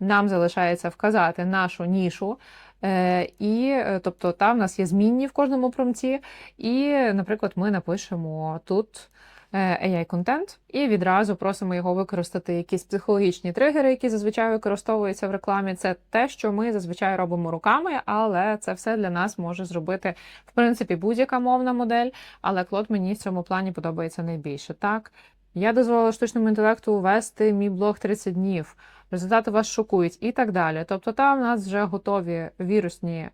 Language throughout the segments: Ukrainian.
Нам залишається вказати нашу нішу. Е, І е, тобто там в нас є змінні в кожному промці, і, наприклад, ми напишемо тут е, AI контент і відразу просимо його використати якісь психологічні тригери, які зазвичай використовуються в рекламі. Це те, що ми зазвичай робимо руками, але це все для нас може зробити в принципі будь-яка мовна модель. Але Клод мені в цьому плані подобається найбільше. Так, я дозволила штучному інтелекту ввести мій блог 30 днів. Результати вас шокують і так далі. Тобто, там в нас вже готові вірусні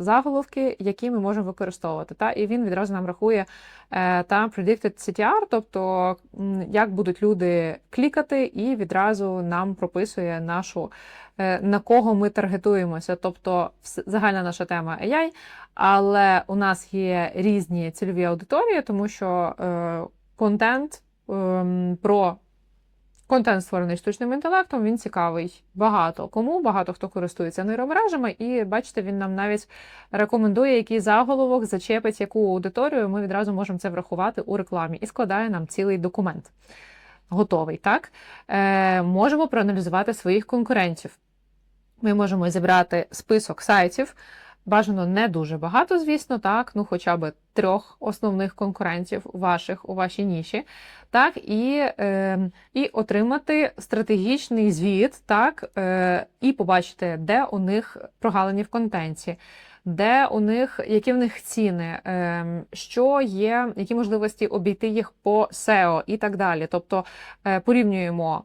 заголовки, які ми можемо використовувати. Та і він відразу нам рахує е, та predicted CTR, тобто як будуть люди клікати, і відразу нам прописує нашу е, на кого ми таргетуємося. Тобто, загальна наша тема AI, але у нас є різні цільові аудиторії, тому що е, контент про Контент, створений штучним інтелектом, він цікавий багато кому, багато хто користується нейромережами, і бачите, він нам навіть рекомендує, який заголовок зачепить яку аудиторію. Ми відразу можемо це врахувати у рекламі і складає нам цілий документ. Готовий, так? Е, можемо проаналізувати своїх конкурентів. Ми можемо зібрати список сайтів. Бажано не дуже багато, звісно, так, ну хоча б трьох основних конкурентів ваших у вашій ніші, так, і, е, і отримати стратегічний звіт, так, е, і побачити, де у них прогалини в контенті, де у них, які в них ціни, е, що є, які можливості обійти їх по SEO і так далі. Тобто е, порівнюємо